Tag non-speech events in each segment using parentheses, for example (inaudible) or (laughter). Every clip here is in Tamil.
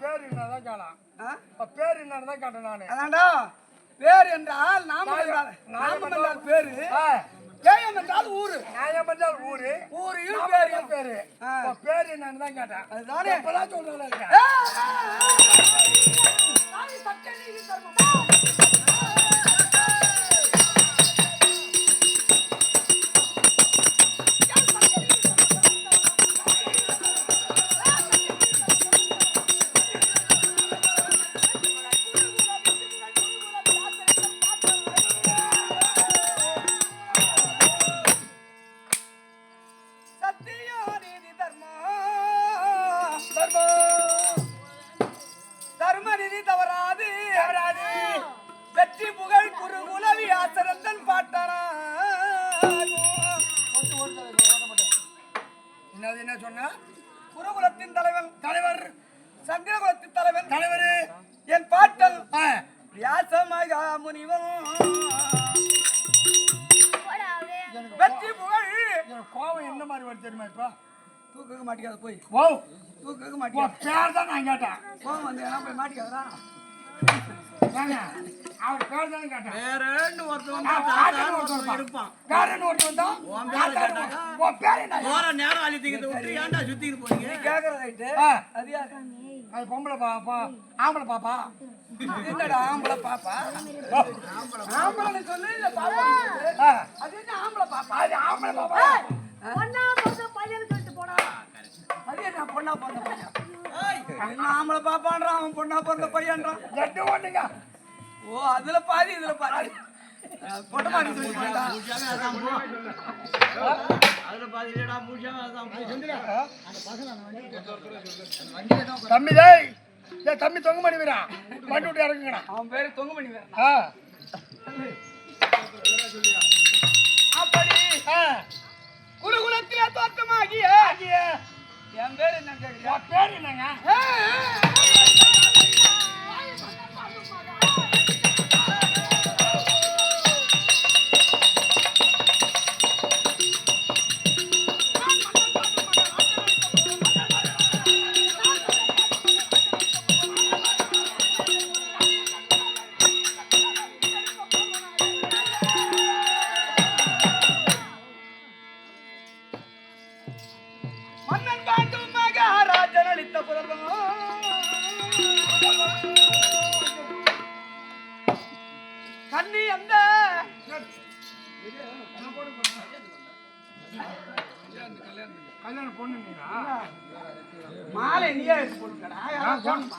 பேர் என்னதான் கேளாம்? உன் பேர் என்னன்னு தான் கேட்டேன் நானு? பேர் என்றால் நாமம் என்றால் பேரு. ஜெயம் என்றால் ஊரு. நியாயம் என்றால் ஊரு. நாம பேரு. பேரு. பேர் என்னன்னு தான் கேட்டேன். அதுதானே. இப்பதான் சொல்றேன் என்னது என்ன சொன்ன குருகுலத்தின் தலைவன் தலைவர் சந்திரகுலத்தின் தலைவன் தலைவர். என் பாட்டன் ஆ, வியாசமகா முனிவன் வெற்றி புகழ். கோவம் என்ன மாதிரி வருது தெரியுமா இப்போ? தூக்க மாட்டிக்காத போய். ஓ தூக்க உன் மாட்டிக்காத. பேர் தான் நான் கேட்டேன். கோவம் வந்து என்ன போய் மாட்டிக்காதா ஏங்க, அவர் பேர் தானே கேட்டேன். வேறன்னு ஒருத்தன் ஒருத்தன் இருப்பான். காரன்னு ஒருத்தன் வந்தான். உன் பேரை என்ன? போற நேரம் அழித்திக்கிட்டு விட்டு ஏன்டா சுத்திட்டு போறீங்க? கேக்குற ரைட்டு அது யாரு? அது பொம்பளை பாப்பா. ஆம்பளை பாப்பா? என்னடா ஆம்பளை பாப்பா? ஆம்பளை சொல்லு இல்ல பாப்பா அது என்ன ஆம்பளை பாப்பா? அது ஆம்பளை பாப்பா. பொண்ணா பொண்ணு பையன் சொல்லிட்டு போனா அது என்ன பொண்ணா பிறந்த பையன்? ஆம்பளை பாப்பான்றான் அவன் பொண்ணா பிறந்த பையன்றான்? ரெண்டு ஒண்ணுங்க. ஓ அதுல பாதி இதுல பாதி. பொட்டை மாடி சொல்லி போயிட்டான். மூச்சாவே அதான் போ. அதுல பாதி இல்லடா மூச்சாவே அதான் போ. தம்பி டேய். ஏய் தம்பி தொங்க மணி வீரா. வண்டி விட்டு இறங்குங்கடா. அவன் பேரு தொங்குமணி ஆ. அப்படி. குருகுலத்திலே தோற்றமாகிய என் பேரு என்ன கேக்குறியா உன் பேர் என்னங்க? கல்யாணம் பொண்ணு நீங்களா மாலை நீயே எடுத்து போட்டுக்கடா யாரோ போடணுமா?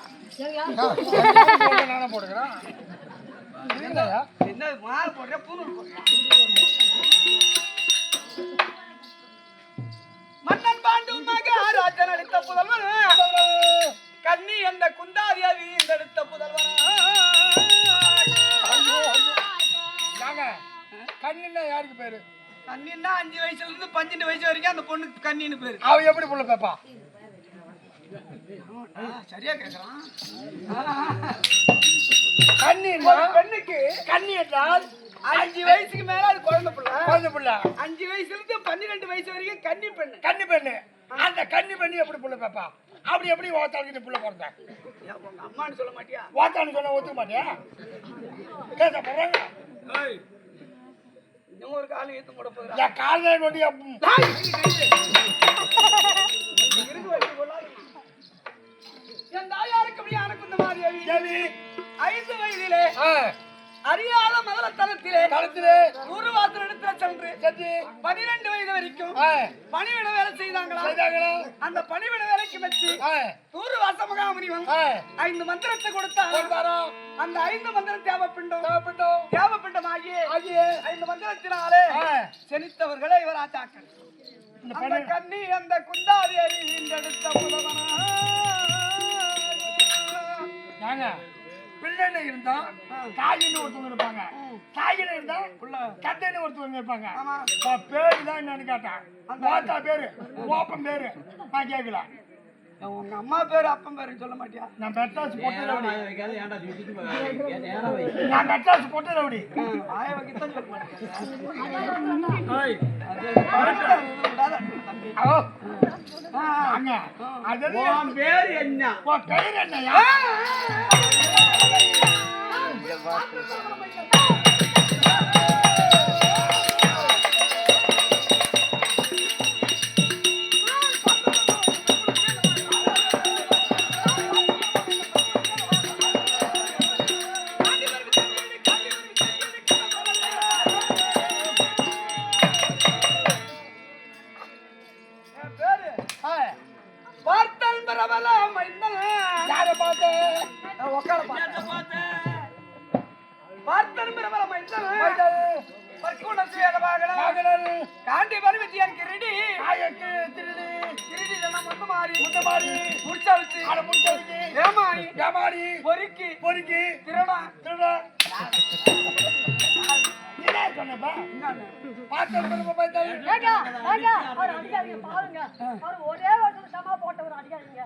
நானே போட்டுக்கிறேன் என்னய்யா? என்ன மாலை போடுற பூநூல் போடுற மன்னன் பாண்டு மகாராஜன் அளித்த புதல்வன் கண்ணி என்ற குந்தாதியாவி எடுத்த புதல்வன் ஏங்க, கண்ணுன்னா யாருக்கு பேரு கண்ணின்னா அஞ்சு வயசுல இருந்து பன்னெண்டு வயசு வரைக்கும் அந்த பொண்ணுக்கு கண்ணின்னு பேரு. அவ எப்படி புள்ள பேப்பா? சரியா கேக்குறான். கண்ணி ஒரு பெண்ணுக்கு கண்ணி என்றால் அஞ்சு வயசுக்கு மேல அது குழந்தை பிள்ளை. குழந்தை புள்ள. அஞ்சு வயசுல இருந்து பன்னிரெண்டு வயசு வரைக்கும் கன்னி பெண்ணு. கன்னி பெண்ணு. அந்த கன்னி பெண்ணு எப்படி புள்ள பேப்பா? அப்படி எப்படி ஓத்தாளுக்கு புள்ள பிறந்த? அம்மான்னு சொல்ல மாட்டியா? ஓத்தான்னு சொன்னா ஒத்துக்க மாட்டியா? கேட்க போறாங்க. இன்னும் ஒரு காலம் ஏத்து போட போகுதா என் இருக்கு. வச்சு கொள்ளாது. என் தாயாருக்கு அப்படி எனக்கு இந்த மாதிரி ஐந்து வயதிலே அறியாத முதல தளத்திலே களத்திலே நூறு வாசல் இடத்துல சென்று செஞ்சு பனிரெண்டு வயது வரைக்கும் பணிவிட வேலை செய்தாங்களா? செய்தாங்களா? அந்த பணிவிட வேலைக்கு வச்சு நூறு வாச மகாமுனிவன் ஐந்து மந்திரத்தை கொடுத்தாரோ? அந்த ஐந்து மந்திரம் தேவப்பிண்டம் சாப்பிட்டோம் தேவப்பிண்டம் ஆகிய. ஆகிய ஐந்து மந்திரத்தினாலே ஆ, செனித்தவர்களே இவர் இந்த அந்த கண்ணி அந்த குந்தாதி அறிந்தெடுத்த புலவனா பிள்ளைன்னு இருந்தா தாயின்னு ஒருத்தவங்க இருப்பாங்க. தாயின்னு இருந்தா கத்தைன்னு ஒருத்தவங்க இருப்பாங்க. பேரு தான் என்னன்னு கேட்டேன் ஓத்தா பேரு ஓப்பன் பேரு. நான் கேட்கல உங்க அம்மா பேரு அப்பன் பேரு சொல்ல மாட்டியா? நான் மெட்ராஸ் (laughs) வை. நான் மெட்ராஸ் பொட்டல அப்படி ஆய வைக்கத்தான் சொல்ல உன் பேர் என்ன? உன் பேர் என்னையா என் சொன்னப்பா பார்த்து பார்த்தாரு ஏங்க, ஏங்க, அவர் அடிக்காதீங்க, பாருங்க. அவர் ஒரே சமா போட்டவர் அடிக்காதீங்க.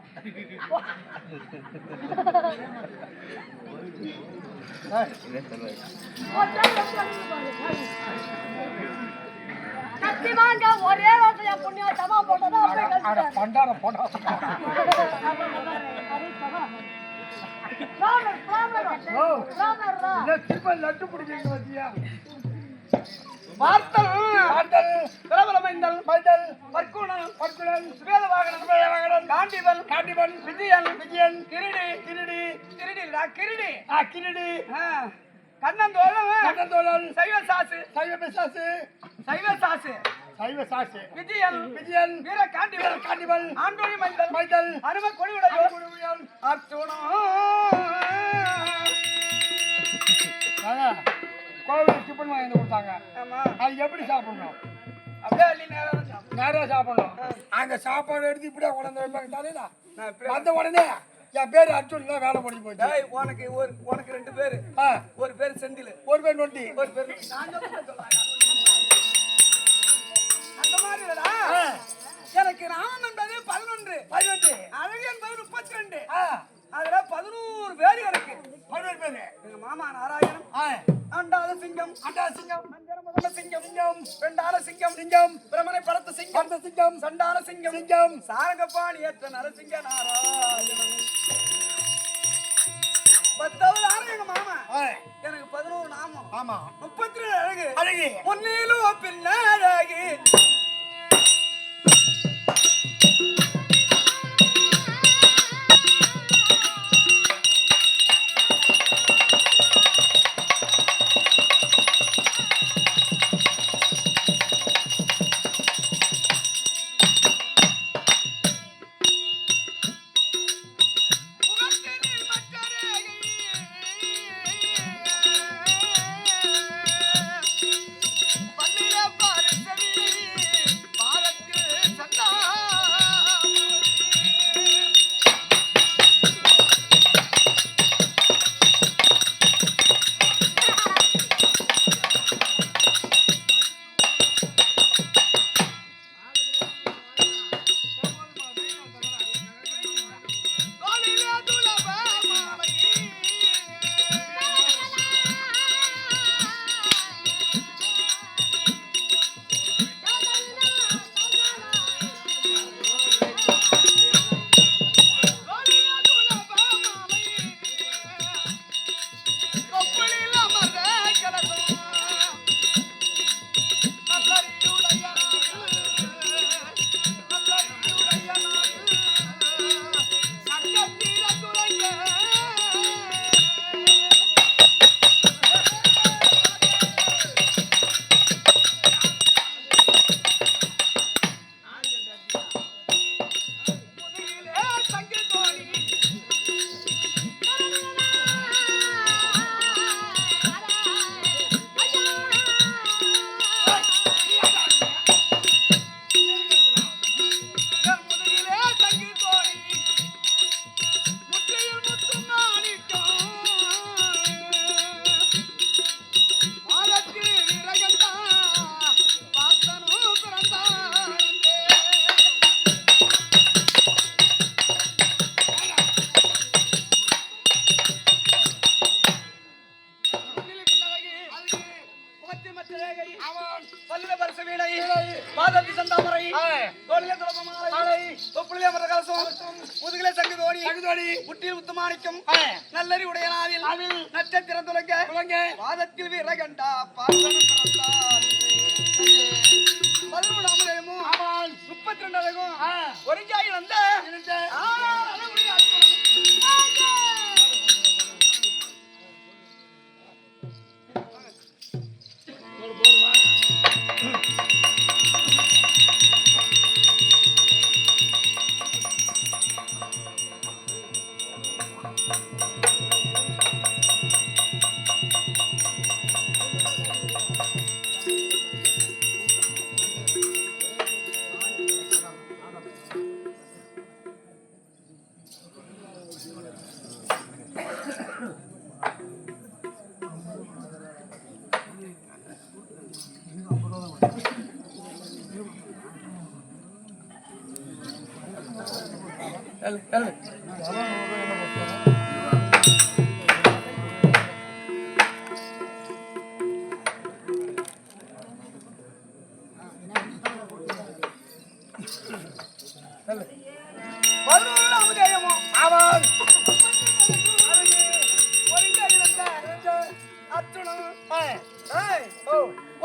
சத்தியமாங்க, வருஷம் என் புண்ணியம் சமா போட்டதா அப்படியே கழிச்சிட்டாரு. பண்டார போடா தான். என்ன திரும்ப லட்டு பிடிக்கிறீங்க வச்சியா பார்த்தல் பார்த்தல் பிரபல மைந்தல் மைதல் பற்குணம் பற்குணன் சுவேத வாகனம் சுபேதவாகனன் காண்டிபன் காண்டிபன் விஜயன் விஜயன் கிரடி கிருடி கிரடி இல்ல கிரடி ஆ கிருடி ஆ, கண்ணந்தோழன் கண்ணந்தோழன் சைவ சாசு சைவ பிசாசு சைவ சாசு சைவ சாசு விஜயன் விஜயன் வீர காண்டிபன் காண்டிபன் ஆண்டோழி மைந்தல் கொடியுடையோர் குருவியன் அர்ச்சுனம் கோவில் டிஃபன் வாங்கி கொடுத்தாங்க. அது எப்படி சாப்பிடணும்? அப்படியே அள்ளி நேரம் சாப்பிடு. நேரா சாப்பிடணும். அங்க சாப்பாடு எடுத்து இப்படியே உடனே வைப்பாங்க தலையில? வந்த உடனே என் பேர் அர்ஜுன் தான் வேலை போச்சு. டேய், உனக்கு ஒரு உனக்கு ரெண்டு பேரு. ஒரு பேர் செந்தில். ஒரு பேர் நொண்டி. ஒரு பேர். அந்த மாதிரி இல்லடா. எனக்கு ராமன் என்பது பதினொன்று. பதினெட்டு அழகு என்பது முப்பத்தி ரெண்டு. ஆ, அதுல பதினோரு பேர் எனக்கு பதினெட்டு பேரு. எங்க மாமா நாராயணன். ஆ, ஆண்டாத சிங்கம். அண்டா சிங்கம். சிங்கம். சிங்கம். பெண்டான சிங்கம். சிங்கம். பிரமனை படத்த சிங்கம். பரத சிங்கம். சண்டான சிங்கம். சிங்கம். சாரங்கப்பாணி ஏற்ற நரசிங்க நாராயணன். பத்தாவது ஆறு எங்க மாமா? எனக்கு பதினோரு நாமம். ஆமா. முப்பத்தி ரெண்டு அழகு. அழகி. முன்னிலும் பின்னழகி. பல்லில பரிச வீணை. பாதத்தி சந்தாமரை. தோளிலே துளபமாலை தொப்புளிலே மரகலசம் முதுகிலே சங்கு தோணி சங்கு தோணி முட்டில்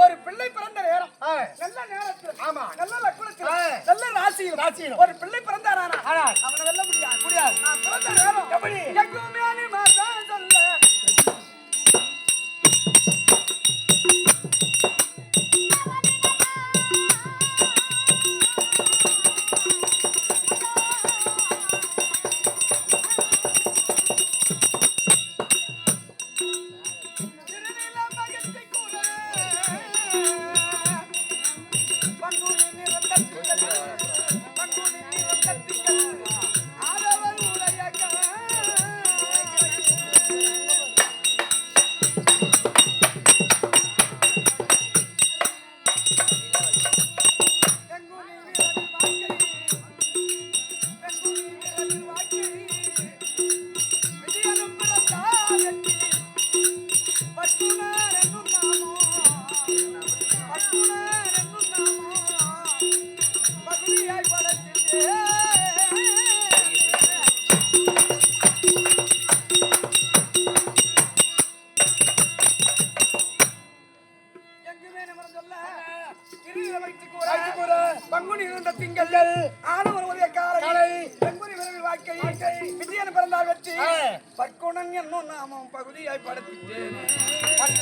ஒரு பிள்ளை பிறந்த நேரம் நல்ல நேரத்தில் ஆமா. நல்ல ஒரு பிள்ளை பிறந்தாரானா ஆனால் அவனை வெல்ல முடியாது முடியாது. நான் பிறந்த நேரம் எப்படி?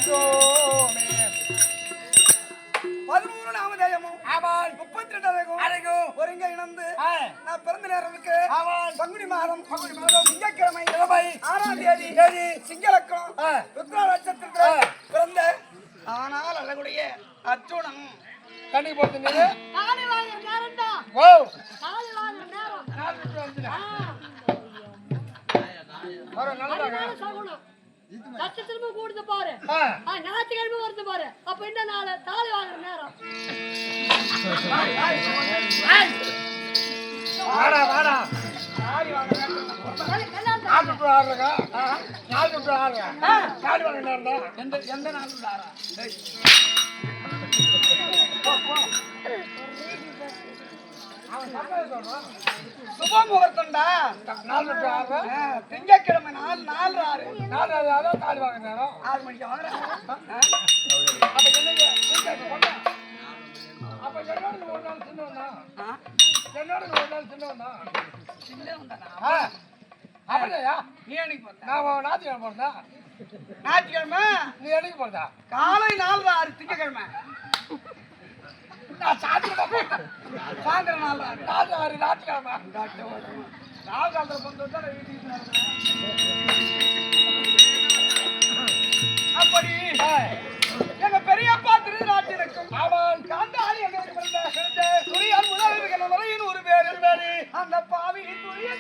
பட்டுமே. பதினோரு நாமதேயமும். முப்பத்தி ரெண்டு அழகும் அழகும் ஒருங்க இணைந்து. நான் பிறந்த நேரத்துக்கு ஆமாம். பங்குனி மாதம் பங்குனி மாதம் திங்கட்கிழமை கிழமை. ஆறாம் தேதி தேதி. சிங்களக்கம் ஆ. ருத்ரா நட்சத்திரத்தில் ஆ. பிறந்த ஆனால் அழகுடைய அர்ஜுனன். தண்ணி போட்டு ஓ தாலி நட்சத்திரமும் கூடுது பாரு. ஞாயிற்றுக்கிழமை வருது பாரு. அப்ப இந்த நாள்? தாலி வாங்குற நேரம். வாடா வாடா. ஆடி வாங்க சுப முகூர்த்தம்டா நாலு லிட்டர் ஆடுற ஆ, திங்கட்கிழமை நாலு நாலு ஆறு. நாலு அதான் காடு வாங்க நேரம். ஆறு மணிக்கு வாங்குறேன் அப்ப என்னங்க. அப்ப என்னோட ஒரு நாள் சின்னவனா என்னோட ஒரு நாள் சின்னவனா ஆ அப்படியா? நீ என்னைக்கு போற நான் ஞாயிற்றுக்கிழமை போறதா ஞாயிற்றுக்கிழமை நீ என்னைக்கு போறதா காலை நாலு ஆறு திங்கட்கிழமை. நான் சாயந்தரமா சாயந்தர நாள் காலைல வர ஞாயிற்றுக்கிழமை நாலு காலத்தில் கொண்டு வந்தா வீட்டுக்கு அப்படி எங்க பெரியப்பா திருநாட்டிற்கும் அவன் காந்தாளி எங்களுக்கு வந்த குறியால் முதலமைச்சர் முறையின் ஒரு பேர் அந்த பாவியின் துணியை